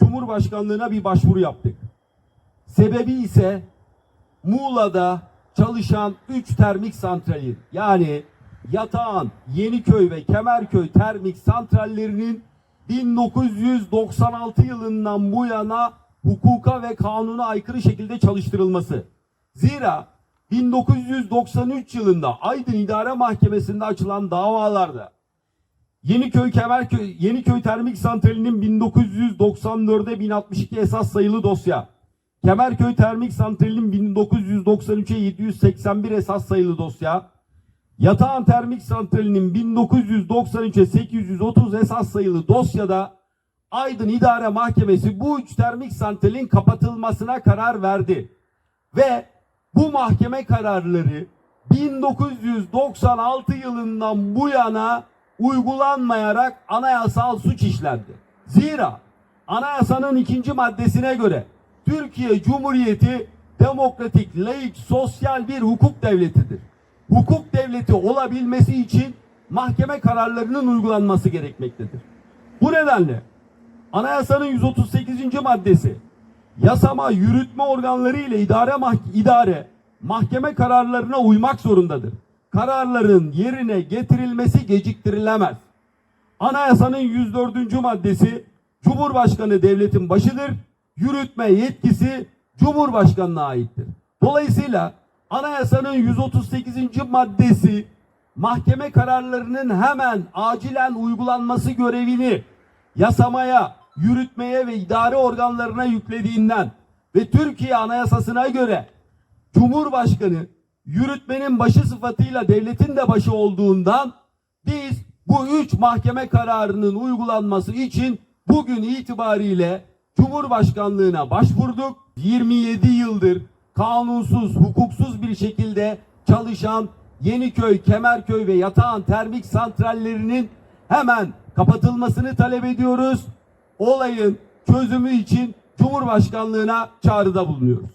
Cumhurbaşkanlığına bir başvuru yaptık. Sebebi ise Muğla'da çalışan 3 termik santralin yani Yatağan, Yeniköy ve Kemerköy termik santrallerinin 1996 yılından bu yana hukuka ve kanuna aykırı şekilde çalıştırılması. Zira 1993 yılında Aydın İdare Mahkemesi'nde açılan davalarda Yeniköy Kemerköy Yeniköy Termik Santrali'nin 1994'e 1062 esas sayılı dosya. Kemerköy Termik Santrali'nin 1993'e 781 esas sayılı dosya. Yatağan Termik Santrali'nin 1993'e 830 esas sayılı dosyada Aydın İdare Mahkemesi bu üç termik santralin kapatılmasına karar verdi. Ve bu mahkeme kararları 1996 yılından bu yana uygulanmayarak anayasal suç işlendi. Zira anayasanın ikinci maddesine göre Türkiye Cumhuriyeti demokratik, laik, sosyal bir hukuk devletidir. Hukuk devleti olabilmesi için mahkeme kararlarının uygulanması gerekmektedir. Bu nedenle Anayasanın 138. maddesi yasama, yürütme organları ile idare mah- idare mahkeme kararlarına uymak zorundadır. Kararların yerine getirilmesi geciktirilemez. Anayasanın 104. maddesi Cumhurbaşkanı devletin başıdır. Yürütme yetkisi Cumhurbaşkanına aittir. Dolayısıyla anayasanın 138. maddesi mahkeme kararlarının hemen acilen uygulanması görevini yasamaya, yürütmeye ve idare organlarına yüklediğinden ve Türkiye Anayasasına göre Cumhurbaşkanı yürütmenin başı sıfatıyla devletin de başı olduğundan biz bu üç mahkeme kararının uygulanması için bugün itibariyle Cumhurbaşkanlığına başvurduk. 27 yıldır kanunsuz, hukuksuz bir şekilde çalışan Yeniköy, Kemerköy ve Yatağan termik santrallerinin hemen kapatılmasını talep ediyoruz. Olayın çözümü için Cumhurbaşkanlığına çağrıda bulunuyoruz.